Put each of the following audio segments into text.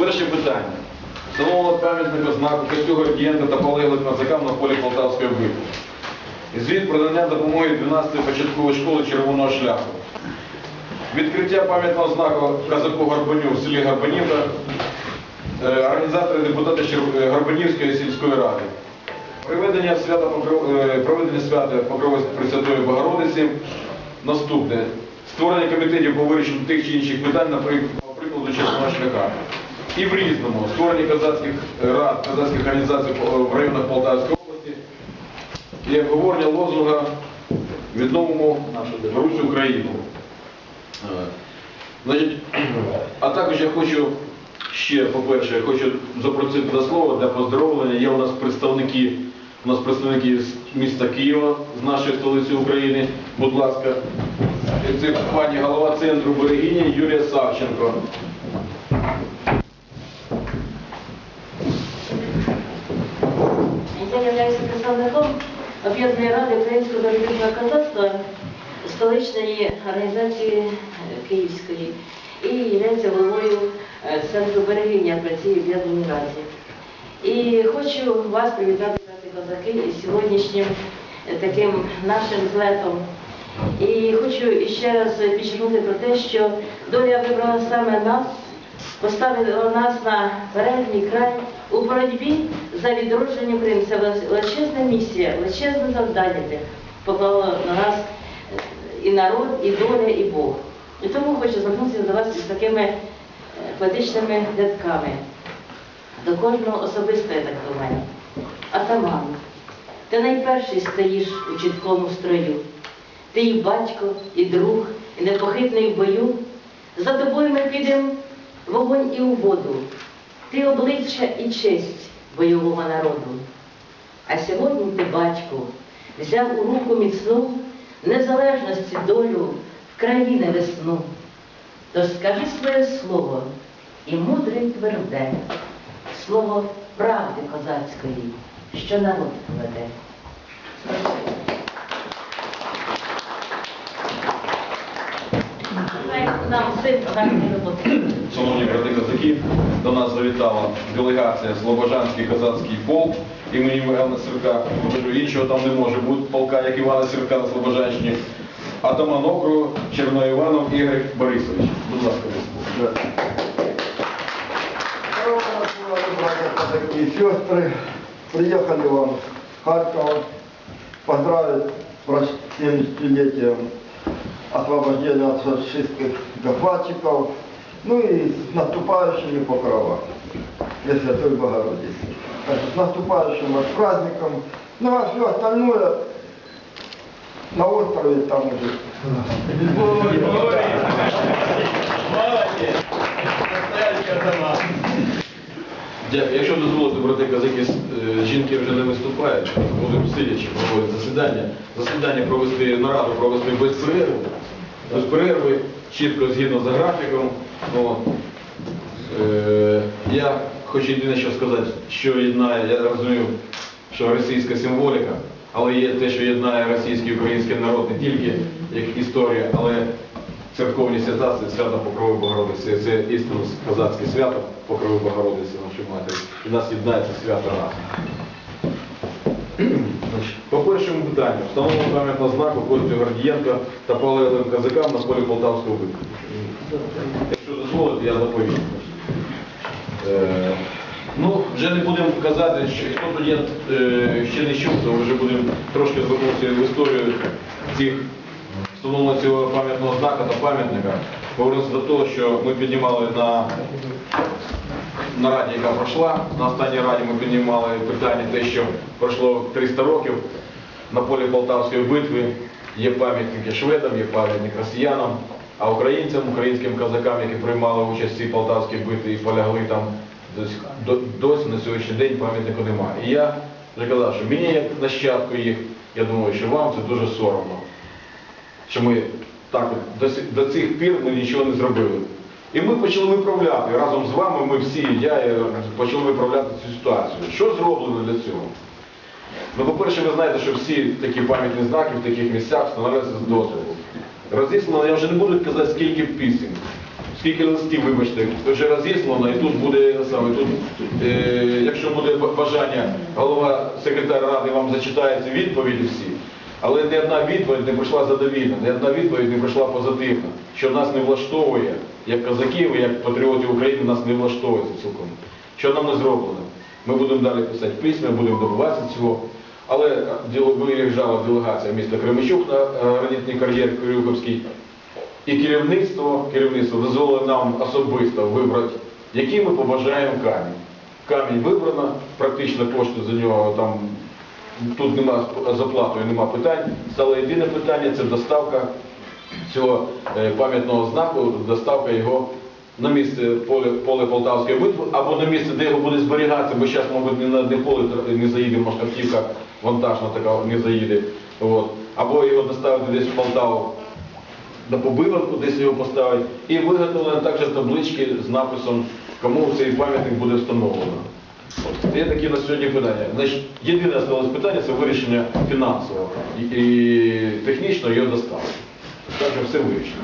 Перше питання. Встановлено пам'ятника знаку Костю Гордієнка та полеглих козакам на полі Полтавської битви. Звіт про надання допомоги 12-ї початкової школи Червоного шляху. Відкриття пам'ятного знаку казаку Горбаню в селі Горбанівка. Е, Організатори депутати е, Горбанівської сільської ради. Проведення свята е, проведення свята Покрови Пресвятої Богородиці. Наступне. Створення комітетів по вирішенню тих чи інших питань, наприк- по прикладу Червоного шляха. І в різному створення козацьких рад, козацьких організацій в районах Полтавської області. І обговорення лозунга відновимо Русь Україну. Е, а також я хочу ще, по-перше, я хочу запросити до слова для поздоровлення. Є у нас представники, у нас представники з міста Києва, з нашої столиці України. Будь ласка, це пані голова центру берегині Юрія Савченко. Я являюся представником об'єднаної ради українського дослідного козацтва столичної організації е, Київської і являюся головою е, центру берегиня при цій об'єднаній раді. І хочу вас привітати, козаки, із сьогоднішнім е, таким нашим злетом. І хочу ще раз підчеркнути про те, що доля вибрала саме нас, поставила нас на передній край у боротьбі за відродження України. Це величезна місія, величезне завдання де поклало на нас е, і народ, і доля, і Бог. І тому хочу звернутися до вас із такими е, поетичними рядками. До кожного особисто, я так думаю. Атаман, ти найперший стоїш у чіткому строю. Ти і батько, і друг, і непохитний в бою. За тобою ми підемо вогонь і у воду. Ти обличчя і честь бойового народу. А сьогодні ти, батько, взяв у руку міцну незалежності долю в країни весну. Тож скажи своє слово і мудре тверде, слово правди козацької, що народ поведе. Нам син гарної роботи. Шановні брати козаки, до нас завітала делегація Слобожанський козацький полк імені Івана Сірка. Іншого там не може бути полка, як Івана Сірка на Слобожанщині. Атаман округу Черноіванов Ігор Борисович. Будь ласка, казаки и сестры, приехали вам с Харькова поздравить с 70-летием освобождения от фашистских захватчиков, ну и с наступающими покрова Пресвятой Богородицы. Так что с наступающим праздником, ну а все остальное на острове там уже. Дякую. Якщо дозволите, брати козаки, е, жінки вже не виступають, будемо сидячи проводити засідання. Засідання провести, нараду провести без перерви, без перерви, чітко згідно за графіком. От. Е, Я хочу єдине що сказати, що єднає, я розумію, що російська символіка, але є те, що єднає російський і український народ не тільки як історія, але церковні свята, це свято Покрови Богородиці, це істинно козацьке свято Покрови Богородиці нашої матері. І нас єднає це свято раз. По першому питанню, встановлено пам'ятного знаку Костю Гордієнка та полеглим козакам на полі Полтавського битву. Якщо я доповім. Е, Ну, вже не будемо казати, що хто тоді е, ще не чув, то вже будемо трошки звернутися в історію цих встановлення цього пам'ятного знака та пам'ятника. Повернутися до того, що ми піднімали на, на раді, яка пройшла. На останній раді ми піднімали питання те, що пройшло 300 років на полі Полтавської битви. Є пам'ятники шведам, є пам'ятник росіянам, а українцям, українським козакам, які приймали участь в цій Полтавській битві і полягли там досі, на сьогоднішній день пам'ятнику немає. І я вже казав, що мені як нащадку їх, я думаю, що вам це дуже соромно що ми так до, до цих пір ми нічого не зробили. І ми почали виправляти разом з вами, ми всі, я почали виправляти цю ситуацію. Що зроблено для цього? Ну, по-перше, ви знаєте, що всі такі пам'ятні знаки в таких місцях встановлюються з дозволу. Розіслано, я вже не буду казати, скільки пісень. скільки листів, вибачте, вже розіслано, і тут буде саме тут, е, якщо буде бажання, голова секретар ради вам зачитає ці відповіді всі. Але ні одна відповідь не прийшла задовільна, ні одна відповідь не прийшла позитивна, що нас не влаштовує, як козаків, як патріотів України, нас не влаштовує цілком. Що нам не зроблено? Ми будемо далі писати письма, будемо добиватися цього. Але виїжджала делегація міста Кременчук на е, гранітний кар'єр Крюковський. І керівництво, керівництво дозволило нам особисто вибрати, який ми побажаємо камінь. Камінь вибрано, практично кошти за нього там, тут нема з оплатою, нема питань. Стало єдине питання це доставка цього е, пам'ятного знаку, доставка його на місце поле, поле Полтавської битви, або на місце, де його буде зберігатися, бо зараз, мабуть, не на одне поле не заїде, може автівка вантажна така не заїде. От. Або його доставити десь в Полтаву на побиванку, десь його поставить, і виготовлено також таблички з написом, кому цей пам'ятник буде встановлено. От. Є такі на сьогодні питання. Значить, єдине залишилось питання це вирішення фінансового і, і технічно його доставки. Так що все вирішено.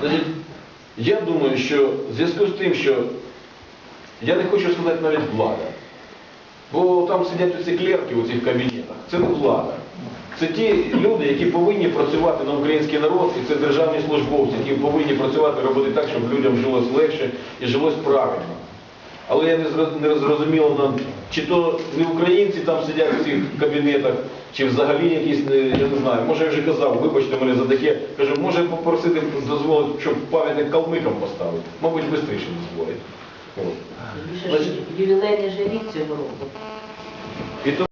Значить, я думаю, що в зв'язку з тим, що я не хочу сказати навіть влада, бо там сидять оці клерки у цих кабінетах. Це не влада. Це ті люди, які повинні працювати на український народ, і це державні службовці, які повинні працювати, робити так, щоб людям жилось легше і жилось правильно. Але я не зро- не зрозуміло, нам, чи то не українці там сидять в цих кабінетах, чи взагалі якісь, я не знаю, може я вже казав, вибачте мене за таке, кажу, може попросити дозволити, щоб пам'ятник калмикам поставити. Мабуть, швидше дозволять. Ювілейний же рік цього року.